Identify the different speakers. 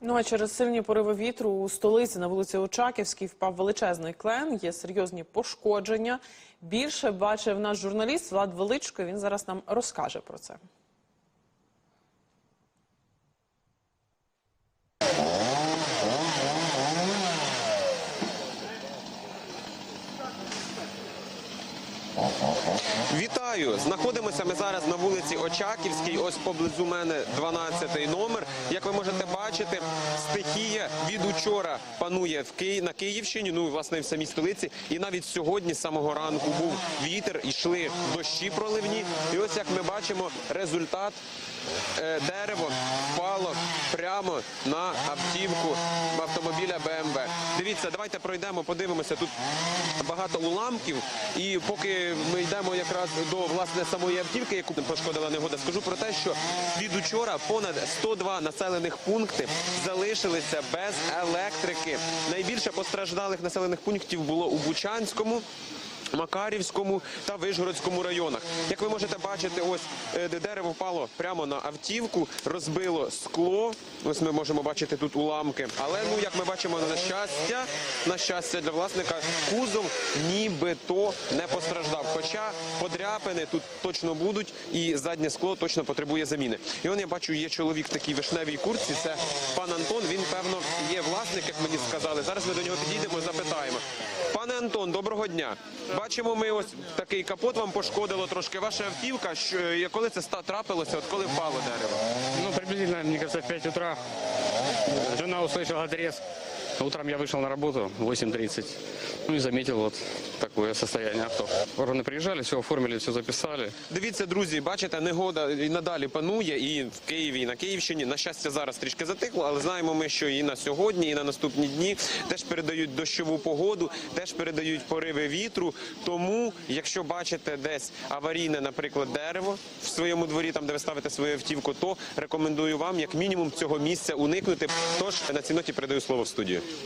Speaker 1: Ну а через сильні пориви вітру у столиці на вулиці Очаківській впав величезний клен. Є серйозні пошкодження. Більше бачив наш журналіст Влад Величко. Він зараз нам розкаже про це.
Speaker 2: Вітаю! Знаходимося ми зараз на вулиці Очаківській. Ось поблизу мене 12 номер. Як ви можете бачити, стихія від учора панує в Ки... на Київщині. Ну власне в самій столиці. І навіть сьогодні з самого ранку був вітер, йшли дощі проливні. І ось як ми бачимо, результат е, дерево прямо на автівку автомобіля БМВ. Дивіться, давайте пройдемо, подивимося. Тут багато уламків. І поки ми йдемо якраз до власне самої автівки, яку пошкодила негода, скажу про те, що від учора понад 102 населених пункти залишилися без електрики. Найбільше постраждалих населених пунктів було у Бучанському. Макарівському та Вишгородському районах. Як ви можете бачити, ось е, де дерево впало прямо на автівку, розбило скло. Ось ми можемо бачити тут уламки. Але ну як ми бачимо, на щастя, на щастя для власника, кузов нібито не постраждав. Хоча подряпини тут точно будуть, і заднє скло точно потребує заміни. І он я бачу, є чоловік в такій вишневій куртці. Це пан Антон. Він певно є власник, як мені сказали. Зараз ми до нього підійдемо, запитаємо. Дня. Бачимо, ми ось такий капот вам пошкодило трошки. Ваша автівка. Що коли це трапилося? От коли впало дерево?
Speaker 3: Ну, приблизно, мені кажется, в 5 утра. Жена услышала треск. Утром я вышел на работу в 8.30. Ну и заметил вот такое состояние авто. Органы приезжали, все оформили, все записали.
Speaker 2: Дивіться, друзі, бачите, негода і надалі панує і в Києві, і на Київщині. На щастя, зараз трішки затихло, але знаємо ми, що і на сьогодні, і на наступні дні теж передають дощову погоду, теж передають пориви вітру. Тому, якщо бачите десь аварійне, наприклад, дерево в своєму дворі, там де ви ставите свою автівку, то рекомендую вам як мінімум цього місця уникнути. Тож на цій ноті передаю слово в студію.